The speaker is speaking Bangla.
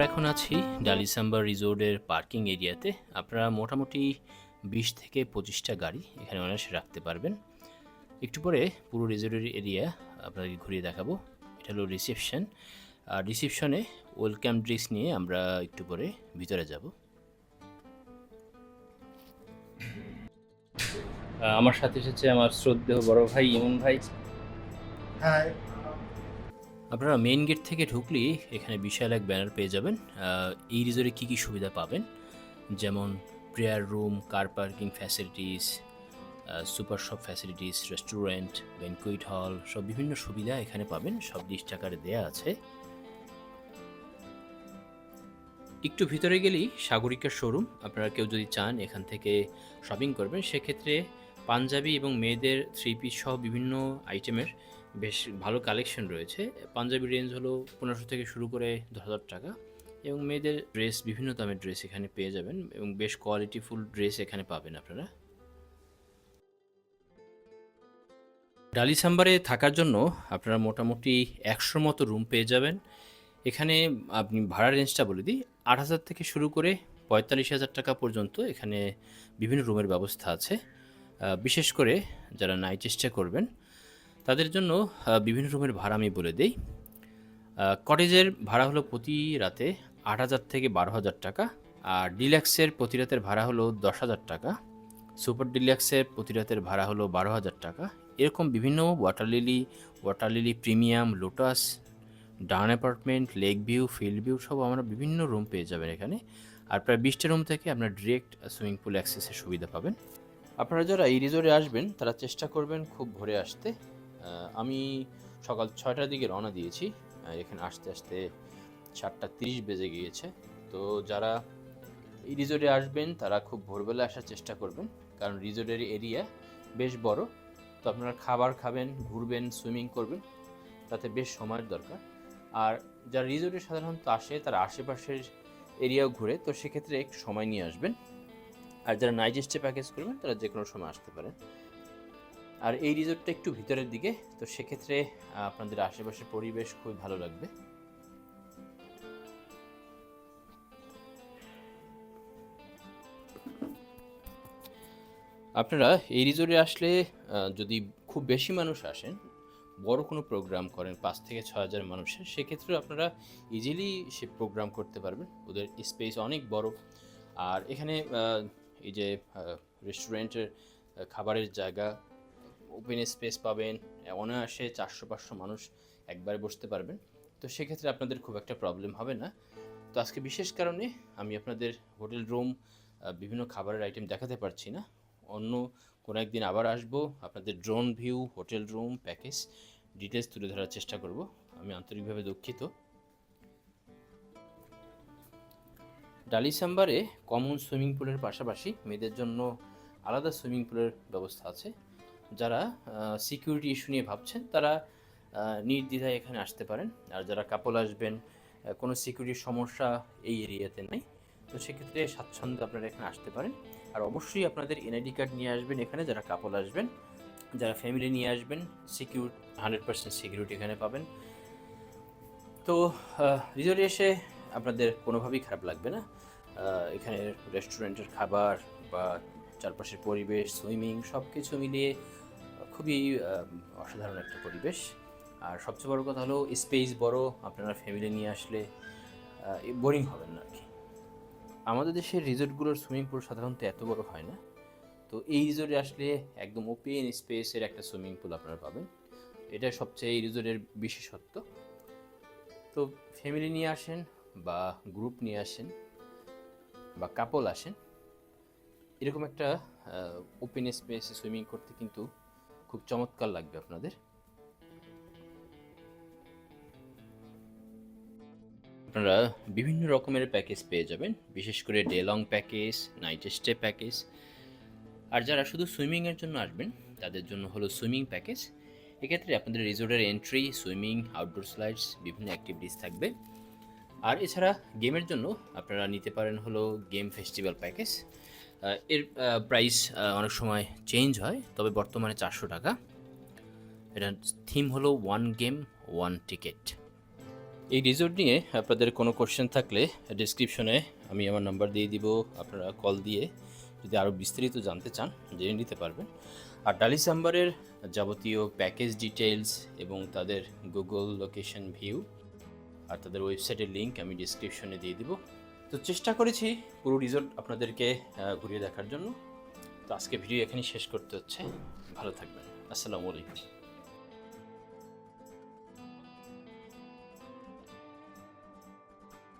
আমরা এখন আছি ডালিসাম্বার রিসোর্টের পার্কিং এরিয়াতে। আপনারা মোটামুটি বিশ থেকে পঁচিশটা গাড়ি এখানে অনায়াসে রাখতে পারবেন। একটু পরে পুরো রিজোর্টের এরিয়া আপনাদেরকে ঘুরিয়ে দেখাবো। এটা হলো রিসেপশন। আর রিসেপশনে ওয়েলকাম ড্রিঙ্কস নিয়ে আমরা একটু পরে ভিতরে যাব। আমার সাথে এসেছে আমার শ্রদ্ধেয় বড় ভাই ইমন ভাই। হ্যাঁ আপনারা মেইন গেট থেকে ঢুকলেই এখানে বিশাল এক ব্যানার পেয়ে যাবেন। এই রিজোর্টে কী কী সুবিধা পাবেন? যেমন prayer room car parking facilities super shop facilities restaurant banquet hall সব বিভিন্ন সুবিধা এখানে পাবেন। সব লিস্ট আকারে দেয়া আছে। একটু ভিতরে গেলেই সাগরিকার শোরুম আপনারা কেউ যদি চান এখান থেকে শপিং করবেন, সেক্ষেত্রে পাঞ্জাবি এবং মেয়েদের থ্রি পিস সহ বিভিন্ন আইটেমের বেশ ভালো কালেকশন রয়েছে। পাঞ্জাবি রেঞ্জ হলো পনেরোশো থেকে শুরু করে দশ হাজার টাকা এবং মেয়েদের ড্রেস বিভিন্ন দামের ড্রেস এখানে পেয়ে যাবেন এবং বেশ কোয়ালিটিফুল ড্রেস এখানে পাবেন আপনারা। ডালি সাম্বারে থাকার জন্য আপনারা মোটামুটি একশোর মতো রুম পেয়ে যাবেন। এখানে আপনি ভাড়া রেঞ্জটা বলে দিই, আট হাজার থেকে শুরু করে পঁয়তাল্লিশ হাজার টাকা পর্যন্ত এখানে বিভিন্ন রুমের ব্যবস্থা আছে। বিশেষ করে যারা নাইট স্টে করবেন, তাদের জন্য বিভিন্ন রুমের ভাড়া আমি বলে দিই। কটেজের ভাড়া হলো প্রতি রাতে আট হাজার থেকে বারো হাজার টাকা, আর ডিলাক্সের প্রতি রাতের ভাড়া হলো দশ হাজার টাকা। সুপার ডিলাক্সের প্রতি রাতের ভাড়া হলো বারো হাজার টাকা। এরকম বিভিন্ন water lily water lily premium lotus ডান apartment lake view field view সব আমরা বিভিন্ন রুম পেয়ে যাবেন এখানে। আর প্রায় বিশটা রুম থেকে আপনার ডিরেক্ট সুইমিং পুল অ্যাক্সেসের সুবিধা পাবেন। আপনারা যারা এই রিজোর্টে আসবেন, তারা চেষ্টা করবেন খুব ভোরে আসতে। আমি সকাল ছয়টার দিকে রওনা দিয়েছি। এখানে আসতে আসতে সাতটা তিরিশ বেজে গিয়েছে। তো যারা এই রিজোর্টে আসবেন, তারা খুব ভোরবেলা আসার চেষ্টা করবেন। কারণ রিজোর্টের এরিয়া বেশ বড়। তো আপনারা খাবার খাবেন, ঘুরবেন সুইমিং করবেন, তাতে বেশ সময়ের দরকার। আর যারা রিজোর্টে সাধারণত আসে, তারা আশেপাশের এরিয়াও ঘুরে, তো সেক্ষেত্রে একটু সময় নিয়ে আসবেন। আর যারা নাইট স্টে প্যাকেজ করবেন, তারা যে কোনো সময় আসতে পারেন। আর এই রিসোর্টটা একটু ভিতরের দিকে, তো সেক্ষেত্রে আপনাদের আশেপাশের পরিবেশ খুবই ভালো লাগবে। আপনারা এই রিজোর্টে আসলে যদি খুব বেশি মানুষ আসেন, বড় কোনো প্রোগ্রাম করেন, পাঁচ থেকে ছ হাজার মানুষের, সেক্ষেত্রেও আপনারা ইজিলি সে প্রোগ্রাম করতে পারবেন। ওদের স্পেস অনেক বড়। আর এখানে এই যে রেস্টুরেন্টের খাবারের জায়গা ওপেন স্পেস পাবেন, অনায়াসে চারশো, পাঁচশো মানুষ একবারে বসতে পারবেন। তো সেক্ষেত্রে আপনাদের খুব একটা প্রবলেম হবে না। তো আজকে বিশেষ কারণে আমি আপনাদের হোটেল রুম বিভিন্ন খাবারের আইটেম দেখাতে পারছি না। অন্য কোনো একদিন আবার আসব, আপনাদের drone view hotel room package details তুলে ধরার চেষ্টা করব। আমি আন্তরিকভাবে দুঃখিত। ডালিসাম্বারে কমন সুইমিং পুলের পাশাপাশি মেয়েদের জন্য আলাদা সুইমিং পুলের ব্যবস্থা আছে। যারা সিকিউরিটি ইস্যু নিয়ে ভাবছেন, তারা নির্দ্বিধায় এখানে আসতে পারেন। আর যারা কাপল আসবেন কোনো সিকিউরিটির সমস্যা এই এরিয়াতে নেই, তো সেক্ষেত্রে স্বাচ্ছন্দ্যে আপনারা এখানে আসতে পারেন। আর অবশ্যই আপনাদের এনআইডি কার্ড নিয়ে আসবেন এখানে, যারা কাপল আসবেন, যারা ফ্যামিলি নিয়ে আসবেন সিকিউর হান্ড্রেড পার্সেন্ট সিকিউরিটি এখানে পাবেন। তো রিজোর্টে এসে আপনাদের কোনোভাবেই খারাপ লাগবে না। এখানে রেস্টুরেন্টের খাবার বা চারপাশের পরিবেশ, সুইমিং সব কিছু মিলিয়ে খুবই অসাধারণ একটা পরিবেশ। আর সবচেয়ে বড় কথা হলো স্পেস বড়, আপনারা ফ্যামিলি নিয়ে আসলে বোরিং হবেন না আর কি। আমাদের দেশের রিসোর্টগুলোর সুইমিং পুল সাধারণত এত বড় হয় না। তো এই রিসোর্টে আসলে একদম ওপেন স্পেসের একটা সুইমিং পুল আপনারা পাবেন। এটা সবচেয়ে এই রিসোর্টের বিশেষত্ব। তো ফ্যামিলি নিয়ে আসেন বা গ্রুপ নিয়ে আসেন বা কাপল আসেন, এরকম একটা ওপেন স্পেসে সুইমিং করতে কিন্তু খুব চমৎকার লাগবে আপনাদের। আপনারা বিভিন্ন রকমের প্যাকেজ পেয়ে যাবেন, বিশেষ করে day long package night stay package আর যারা শুধু সুইমিংয়ের জন্য আসবেন, তাদের জন্য হলো সুইমিং প্যাকেজ এক্ষেত্রে আপনাদের রিসোর্টের এন্ট্রি সুইমিং আউটডোর স্লাইডস বিভিন্ন অ্যাক্টিভিটিস থাকবে। আর এছাড়া গেমের জন্য আপনারা নিতে পারেন হলো গেম ফেস্টিভ্যাল প্যাকেজ। এর প্রাইস অনেক সময় চেঞ্জ হয়, তবে বর্তমানে চারশো টাকা। এটা থিম হলো ওয়ান গেম ওয়ান টিকিট এই রিসোর্ট নিয়ে আপনাদের কোনো কোশ্চেন থাকলে ডিসক্রিপশনে আমি আমার নাম্বার দিয়ে দিব, আপনারা কল দিয়ে যদি আরও বিস্তারিত জানতে চান, জেনে নিতে পারবেন। আর ডালিসাম্বারের যাবতীয় প্যাকেজ ডিটেলস এবং তাদের গুগল লোকেশন ভিউ আর তাদের ওয়েবসাইটের লিঙ্ক আমি ডিসক্রিপশনে দিয়ে দিব। তো চেষ্টা করেছি পুরো রিসোর্ট আপনাদেরকে ঘুরিয়ে দেখার জন্য। তো আজকে ভিডিও এখানেই শেষ করতে হচ্ছে। ভালো থাকবেন। আসসালামু আলাইকুম।